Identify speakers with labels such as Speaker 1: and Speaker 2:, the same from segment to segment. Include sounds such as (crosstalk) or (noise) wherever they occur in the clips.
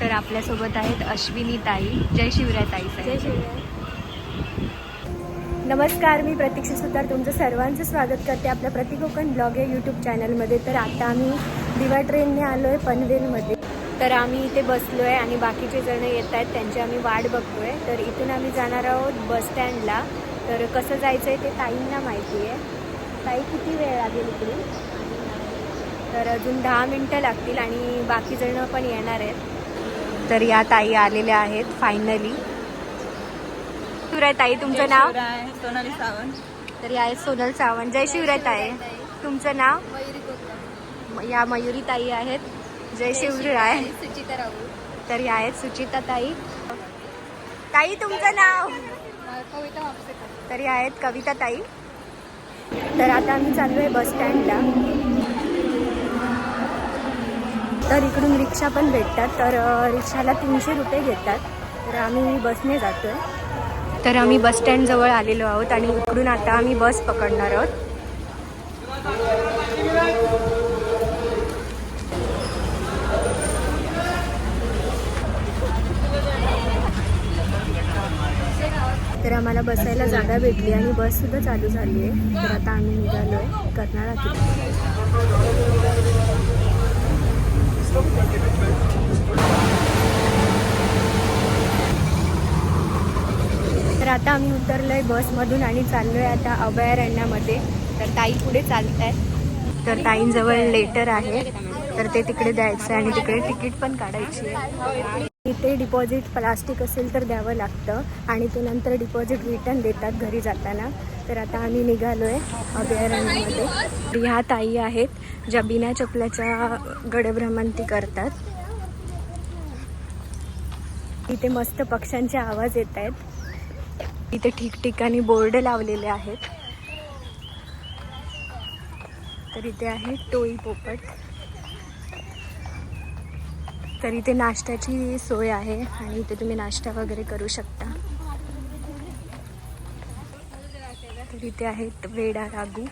Speaker 1: तर आपल्यासोबत आहेत अश्विनी ताई. जय शिवराय ताई
Speaker 2: जय शिवराय. नमस्कार मी प्रतीक्षा सुतार. तुमचं सर्वांचं स्वागत करते आपल्या प्रतिकोकण ब्लॉग या यूट्यूब चॅनलमध्ये तर आता आम्ही दिवा ट्रेनने आलो आहे पनवेलमध्ये. तर आम्ही इथे बसलो आहे आणि बाकीचे जण येत आहेत. त्यांची आम्ही वाट बघतो आहे तर इथून आम्ही जाणार आहोत बस स्टँडला. तर कसं जायचं आहे ते ताईंना माहिती आहे. ताई किती वेळ लागेल इकडून? तर अजून दहा मिनटं लागतील आणि बाकी जण पण येणार आहेत.
Speaker 1: तर या ताई आलेल्या आहेत फायनली शिवराय ताई तुमचं नाव?
Speaker 3: सोनाली सावंत.
Speaker 1: तर या आहेत सोनल सावंत. जय शिवराय ताई. तुमचं नाव? म- या मयुरी ताई आहेत. जय शिवराय.
Speaker 2: सुचिता राहू
Speaker 1: तर या आहेत सुचिता ताई. ताई तुमचं नाव?
Speaker 2: कविता
Speaker 1: तर या आहेत कविता ताई.
Speaker 2: तर आता आम्ही चाललो आहे बस स्टँडला. तर इकडून रिक्षा पण भेटतात. तर रिक्षाला तीनशे रुपये घेतात. तर आम्ही बसने जातो आहे
Speaker 1: तर आम्ही बस स्टँड जवळ आलेलो आहोत आणि इकडून आता आम्ही बस पकडणार आहोत.
Speaker 2: तर आम्हाला बसायला जागा भेटली आणि बससुद्धा चालू झाली आहे. तर आता आम्ही निघालो आहे कर्नाळा तर आता आम्ही उतरलो आहे बसमधून आणि चाललो आहे आता अभयारण्यामध्ये तर ताई पुढे चालत आहेत
Speaker 1: तर ताईंजवळ लेटर आहे. तर ते तिकडे द्यायचं आहे आणि तिकडे तिकीट पण काढायची
Speaker 2: ते डिपॉझिट प्लास्टिक असेल तर द्यावं लागतं आणि ते नंतर डिपॉझिट रिटर्न देतात घरी जाताना. तर आता आम्ही निघालो आहे अभयारण्यामध्ये
Speaker 1: तर ह्या ताई आहेत ज्या बिना चपलाच्या गडभ्रमंती करतात.
Speaker 2: इथे मस्त पक्ष्यांचे आवाज येत आहेत
Speaker 1: इथे ठिकठिकाणी बोर्ड लावलेले आहेत.
Speaker 2: तर इथे आहे टोई पोपट.
Speaker 1: तर इथे नाश्त्याची सोय आहे आणि इथे तुम्ही नाश्ता वगैरे करू शकता. तर इथे आहेत वेडा रागू.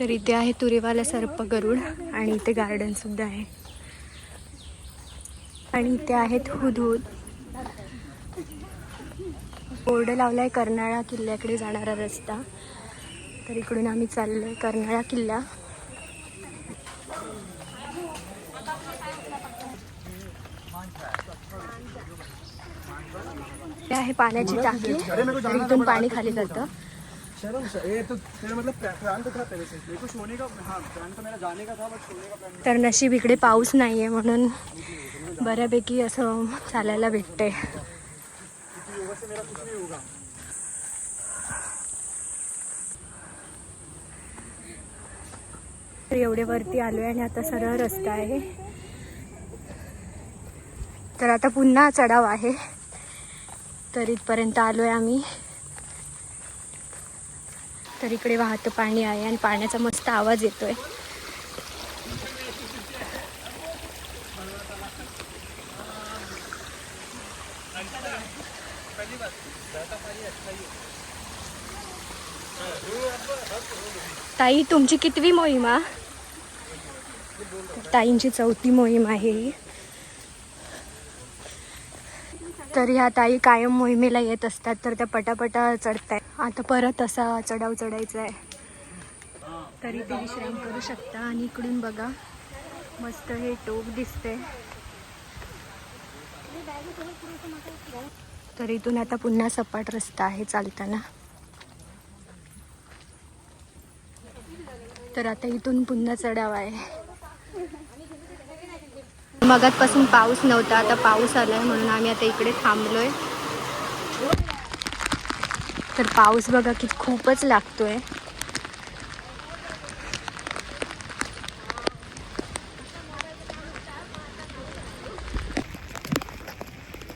Speaker 1: तर इथे आहे तुरेवाला सर्प गरुड आणि इथे गार्डन सुद्धा आहे. आणि इथे आहेत हुदहुद. बोर्ड लावलाय कर्नाळा किल्ल्याकडे जाणारा रस्ता. तर इकडून आम्ही चाललोय कर्नाळा किल्ला. हे आहे पाण्याची टाकी. इथून पाणी खाली जातं.
Speaker 4: तेरा हाँ
Speaker 1: नशीब इकडे पाऊस नाही आहे म्हणून बऱ्यापैकी असं चालायला
Speaker 2: तर एवढे वरती आलो आहे आणि आता सरळ रस्ता आहे.
Speaker 1: तर आता पुन्हा चढाव आहे. तर इथपर्यंत आलो आहे आम्ही. तर इकडे वाहतं पाणी आहे आणि पाण्याचा मस्त आवाज येतोय. ताई तुमची कितवी मोहीम ताईंची चौथी मोहीम आहे ही. तर ह्या ताई कायम मोहिमेला येत असतात तर त्या पटापटा चढताय आता परत असा चढाव चढायचा आहे तरी ते विश्राम करू शकता आणि इकडून बघा. मस्त हे टोक दिसते तर इथून आता पुन्हा सपाट रस्ता आहे चालताना. तर आता इथून पुन्हा चढाव आहे. मगातपासून पाऊस नव्हता आता पाऊस आलाय म्हणून आम्ही आता इकडे थांबलोय. तर पाऊस बघा की खूपच लागतोय.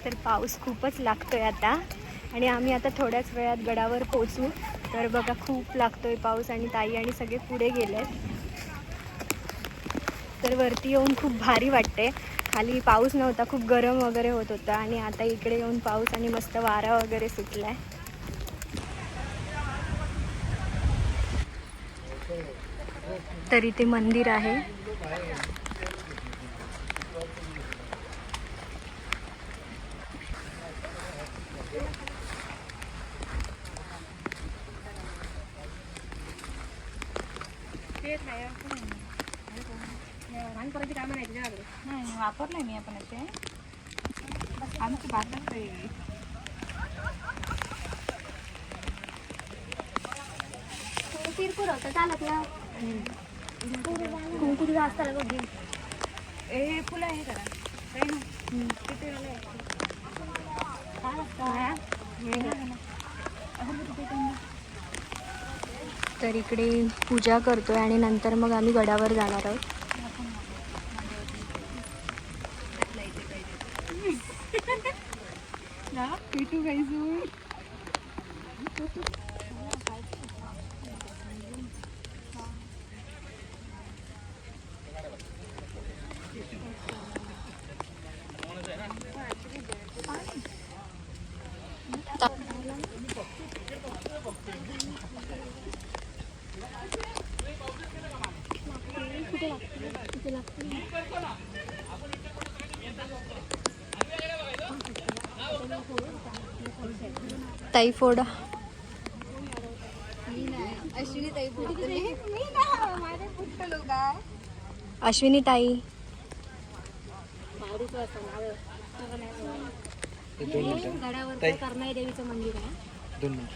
Speaker 1: तर पाऊस खूपच लागतोय आता. आणि आम्ही आता थोड्याच वेळात गडावर पोचू तर बघा खूप लागतोय पाऊस आणि ताई आणि सगळे पुढे गेले तर वरती येऊन खूप भारी वाटते. खाली पाऊस नव्हता खूप गरम वगैरे होत होता आणि आता इकडे येऊन पाऊस आणि मस्त वारा वगैरे सुटलाय. तर इथे मंदिर आहे.
Speaker 2: वापरलंय मी आपण असे आमची बातच
Speaker 1: तिरपूर होतं चालत ना कुंकू जास्त लागत
Speaker 2: ए फुलं आहे करा काही किती हे
Speaker 1: तर इकडे पूजा करतोय आणि नंतर मग आम्ही गडावर जाणार आहोत. ताई फोडा
Speaker 2: अश्विनी ताई. बोलते मी ना माझे पुट्ट लोक आहे
Speaker 1: अश्विनी ताई. करमाई देवीचं मंदिर आहे?
Speaker 4: दोन मिनिट.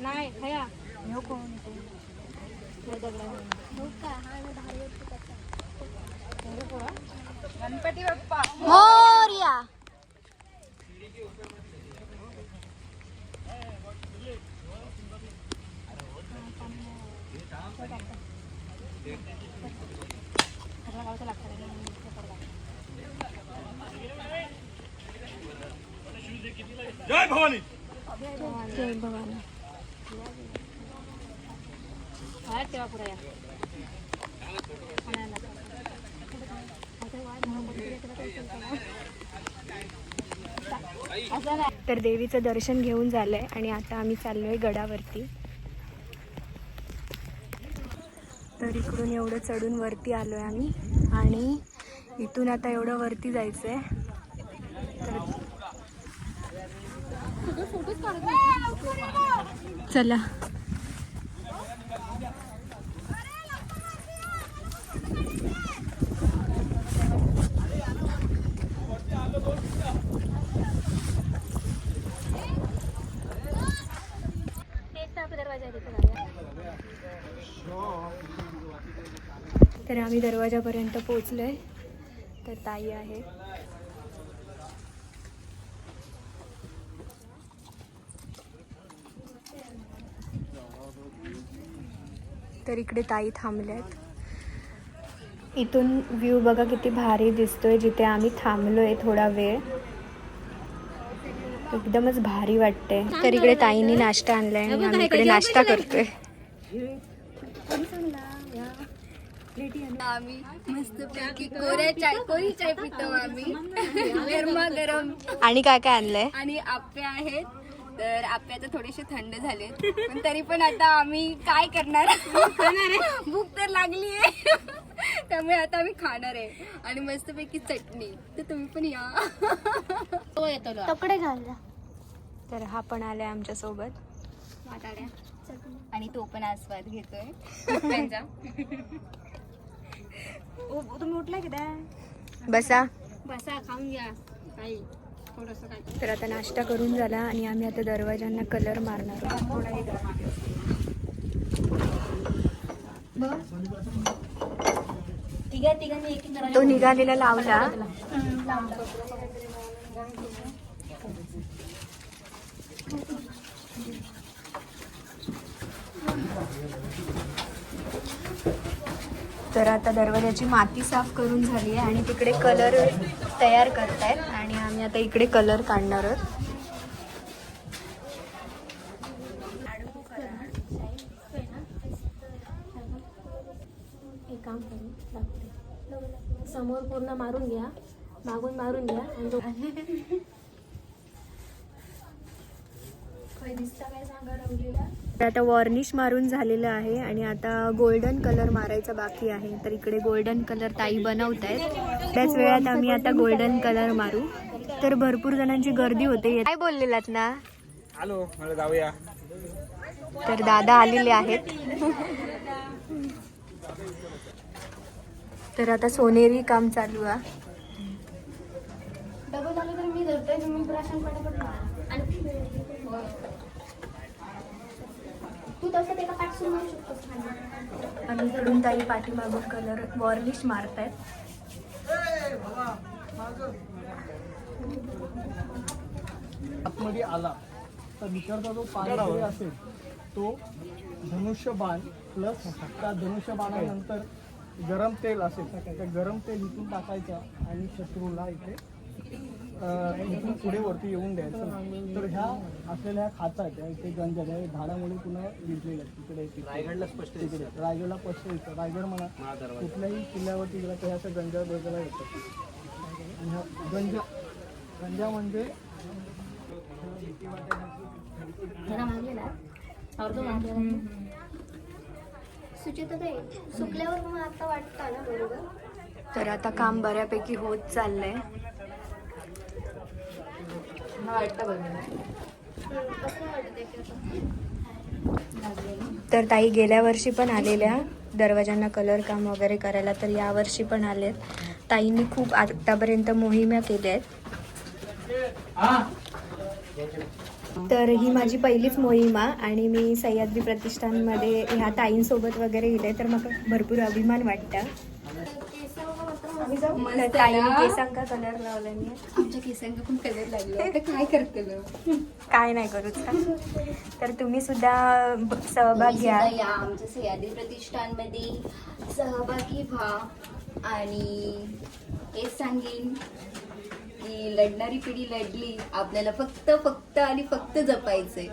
Speaker 1: नाही खया
Speaker 2: गणपती बाप्पा.
Speaker 4: जय भवानी।
Speaker 1: जय भवानी तर देवीचं दर्शन घेऊन झालंय आणि आता आम्ही चाललोय गडावरती. तर इकडून एवढं चढून वरती आलोय आम्ही आणि इथून आता एवढं वरती जायचंय. आहे चला. तर आम्ही दरवाजापर्यंत पोचलो आहे तर ताई आहे. तर इकडे ताई थांबल्यात. इथून व्ह्यू बघा किती भारी दिसतोय जिथे आम्ही थांबलोय थोडा वेळ. एकदमच भारी वाटते तर इकडे ताईंनी नाश्ता आणलाय आणि आम्ही इकडे नाश्ता करतोय.
Speaker 2: आम्ही मस्त पैकी कोऱ्या चाय कोरी चाय पितो आम्ही. गरमा गरम
Speaker 1: आणि काय काय आणलंय?
Speaker 2: आणि आप्पे आहेत. तर आप्पे आता थोडेसे थंड झालेत. पण तरी पण आता आम्ही काय करणार? भूक तर लागली आहे त्यामुळे आता आम्ही खाणार आहे. आणि मस्तपैकी चटणी. तर तुम्ही पण या.
Speaker 1: तकडे घालला तर हा पण आलाय
Speaker 2: आमच्यासोबत. आणि तो पण आस्वाद घेतोय. तुम्ही उठला की
Speaker 1: बसा.
Speaker 2: बसा खाऊन घ्या. काही
Speaker 1: तर आता नाश्ता करून झाला आणि आम्ही आता दरवाजांना कलर मारणार आहोत. तो निघालेला लावला तर आता दरवाजाची माती साफ करून झाली आहे आणि तिकडे कलर तयार करतायत आणि आता इकडे कलर काढणार आहोत.
Speaker 3: एक काम करू लागते समोर पूर्ण मारून घ्या मागून मारून घ्या आणि
Speaker 1: आता वॉर्निश मारून झालेलं आहे आणि आता गोल्डन कलर मारायचा बाकी आहे. तर इकडे गोल्डन कलर ताई बनवत आहेत त्याच वेळात आम्ही आता गोल्डन कलर मारू. तर भरपूर जणांची गर्दी होते. काय बोललेलात ना?
Speaker 4: आलो मला जाऊया.
Speaker 1: तर दादा आलेले आहेत. तर आता सोनेरी काम चालू आहे.
Speaker 3: आणि
Speaker 1: इकडून ताई पाठीमागून कलर वॉर्निश मारतायत.
Speaker 4: आतमध्ये आला तर विचारता जो वगैरे असेल तो धनुष्यबाण प्लस त्या धनुष्यबाणानंतर गरम तेल असेल त्या गरम तेल इथून टाकायचं आणि शत्रूला इथे इथून पुढे वरती येऊन द्यायचं. तर ह्या असलेल्या ह्या खाचा आहेत त्या इथे गंजा त्या झाडामुळे पुन्हा विजलेल्या आहेत तिकडे.
Speaker 5: रायगडला स्पष्ट
Speaker 4: तिकडे. रायगडला स्पष्ट येतं रायगड म्हणा कुठल्याही किल्ल्यावरती गेला तर ह्या असं गंजा वगैरे येतात गंजा गंजा म्हणजे
Speaker 3: जरा मागलेला अर्ध ताई सुकल्यावर मग आता वाटतं ना बरोबर
Speaker 1: तर आता काम बऱ्यापैकी होत चाललंय.
Speaker 3: कसं
Speaker 1: तर ताई गेल्या वर्षी पण आलेल्या दरवाजांना कलर काम वगैरे करायला तर या वर्षी पण आलेत. ताईंनी खूप आतापर्यंत मोहिम्या केल्या आहेत तर ही माझी पहिलीच मोहीम आहे आणि मी सह्याद्री प्रतिष्ठानमध्ये ह्या ताईंसोबत वगैरे गेले तर मला भरपूर अभिमान वाटतं. केसांका कलर मी
Speaker 2: आमच्या केसांना पण कलर लागले. आता काय करतलं?
Speaker 1: काय नाही करूच तर तुम्ही सुद्धा सहभाग घ्या.
Speaker 2: या आमच्या सह्याद्री प्रतिष्ठानमध्ये सहभागी व्हा आणि हेच सांगेन. की लढणारी पिढी लढली आपल्याला फक्त फक्त आणि फक्त जपायचंय.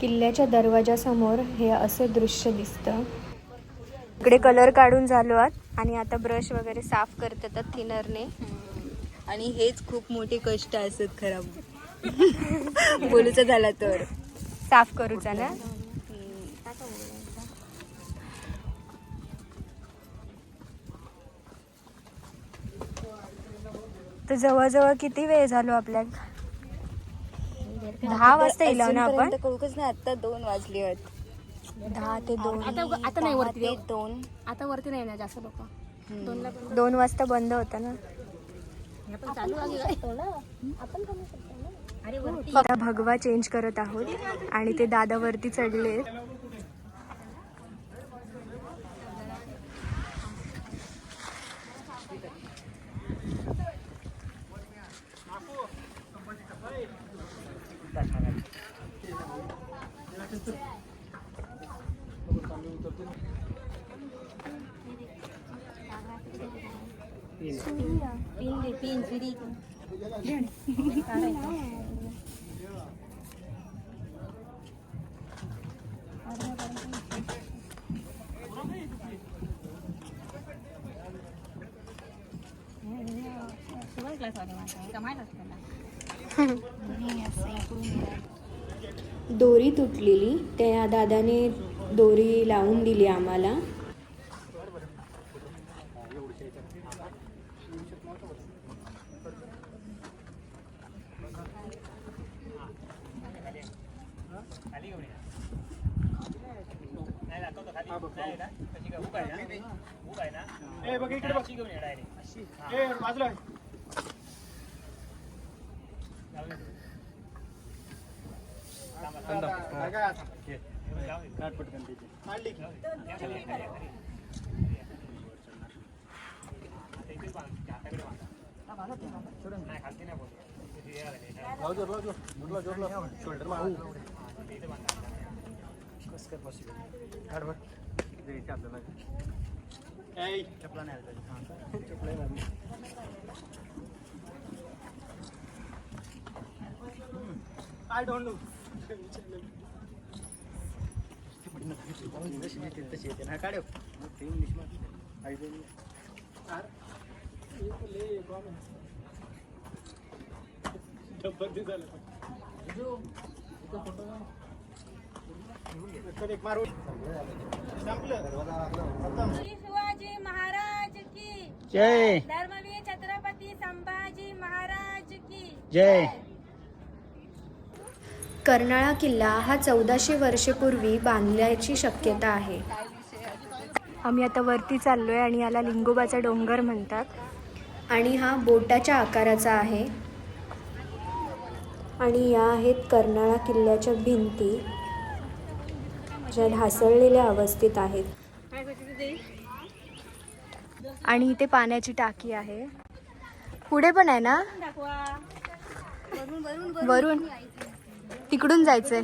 Speaker 1: किल्ल्याच्या दरवाजासमोर हे असं दृश्य दिसतं. इकडे कलर काढून झालो आहात आणि आता ब्रश वगैरे साफ करतात थिनरने
Speaker 2: आणि हेच खूप मोठे कष्ट असत खराब (laughs) बोलूचा झाला तर.
Speaker 1: साफ करूचा ना? तर जवळजवळ किती वेळ झालो आपल्या दहा वाजता येलो ना आपण?
Speaker 2: कळूकच नाही आता दोन वाजले आहेत.
Speaker 1: दहा ते दोन
Speaker 3: आता आता नाही वरती.
Speaker 2: दोन.
Speaker 3: आता वरती नाही ना जास्त लोक. दोनला
Speaker 1: दोन वाजता बंद होता ना?
Speaker 3: आपण चालू आहे शकतो ना? आपण करू शकतो ना? अरे वरती.
Speaker 1: आता भगवा चेंज करत आहोत आणि ते दादा वरती चढले दोरी तुटलेली. त्या दादाने दोरी लावून दिली आम्हाला.
Speaker 4: ए बघ इकडे बघ ए बाजूला काय काय आता? काढ पटकन तिची. काढली. लाव जोर, लाव जोर. जोरला, जोरला. Shoulder मार. कसं काय possible? काढ बरं. द्यायची आपल्याला. ए, चपला नाही आल्या पाहिजे. हां, चपला नाही आल्या. I don't know. जशी येते तशी येते ना काढव ते इंग्लिशमध्ये तर एक मारून संपलं
Speaker 2: शिवाजी महाराज की
Speaker 6: जय।
Speaker 2: धर्मवीर छत्रपती संभाजी महाराज की
Speaker 6: जय।
Speaker 2: कर्नाळा किल्ला हा चौदाशे वर्षेपूर्वी बांधल्याची शक्यता आहे.
Speaker 1: आम्ही आता वरती चाललोय आणि याला लिंगोबाचा डोंगर म्हणतात.
Speaker 2: आणि हा बोटाच्या आकाराचा आहे. आणि या आहेत कर्नाळा किल्ल्याच्या भिंती. ज्या ढासळलेल्या अवस्थेत आहेत.
Speaker 1: आणि इथे पाण्याची टाकी आहे. पुढे पण आहे ना? वरून. तिकडून जायचंय.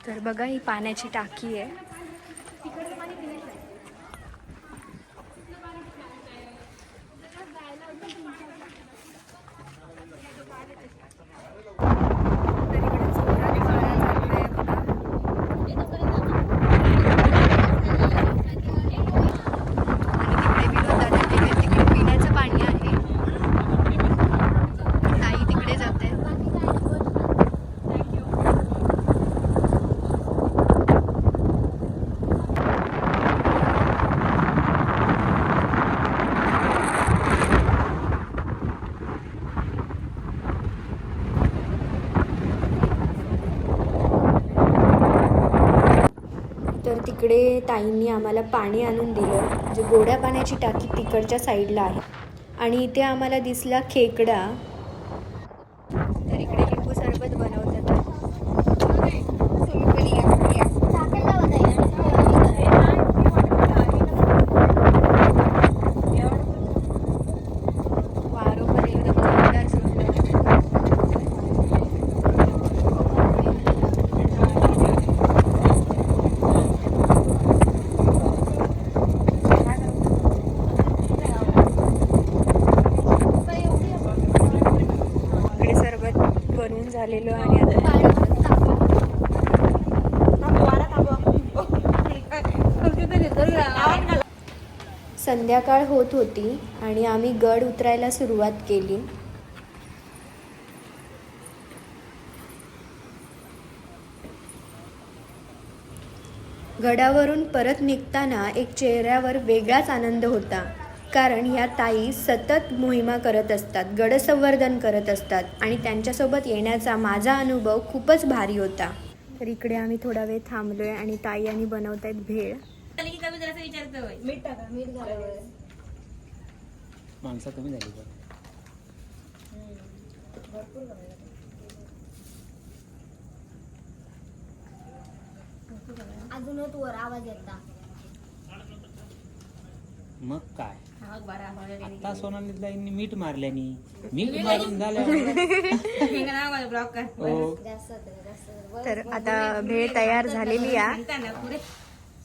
Speaker 1: तर बघा ही पाण्याची टाकी आहे आणि तिकडे विनोद दादा गेले तिकडे पिण्याचं पाणी आहे ताई तिकडे जाते
Speaker 2: तर तिकडे ताईंनी आम्हाला पाणी आणून दिलं जे गोड्या पाण्याची टाकी तिकडच्या साईडला आहे. आणि इथे आम्हाला दिसला खेकडा
Speaker 1: तर इकडे लिंबू सरबत बनवतात वारो पण एकदम जोरदार सुटलं इकडे सरबत बनवून झालेलो आणि आता
Speaker 2: संध्याकाळ होत होती आणि आम्ही गड उतरायला सुरुवात केली. गडावरून परत निघताना एक चेहऱ्यावर वेगळाच आनंद होता कारण ह्या ताई सतत मोहिमा करत असतात गडसंवर्धन करत असतात आणि त्यांच्यासोबत येण्याचा माझा अनुभव खूपच भारी होता.
Speaker 1: तर इकडे आम्ही थोडा वेळ थांबलो आहे आणि ताई आणि बनवत आहेत भेळ.
Speaker 6: माणसं कमी झाली का
Speaker 3: अजूनच वर आवाज येता
Speaker 6: मग काय आता सोनालीताईंनी मीठ मारल्यानी मीठ मारून झालं हो
Speaker 3: जास्त होतं, जास्त होतं.
Speaker 1: तर आता भेळ तयार झालेली आहे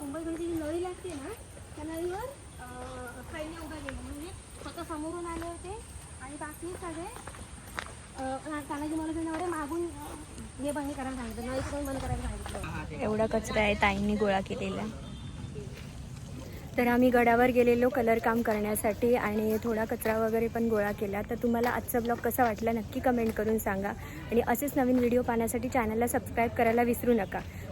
Speaker 3: मुंबईकडे जी नळी लागते ना त्या नळीवर सैन्य उभा गेले म्हणजे फक्त समोरून आले होते. आणि बाकी सगळे अं, तानाजी महाराजांनी एवढे मागून हे बंद करायला सांगितलं. नळी पण बंद करायला सांगितलं?
Speaker 1: एवढा कचरा आहे ताईंनी गोळा केलेला. तर आम्ही गडावर गेलेलो कलर काम करण्यासाठी आणि थोडा कचरा वगैरे पण गोळा केला. तर तुम्हाला आजचा ब्लॉग कसा वाटला नक्की कमेंट करून सांगा. आणि असेच नवीन व्हिडिओ पाहण्यासाठी चॅनलला सबस्क्राईब करायला विसरू नका.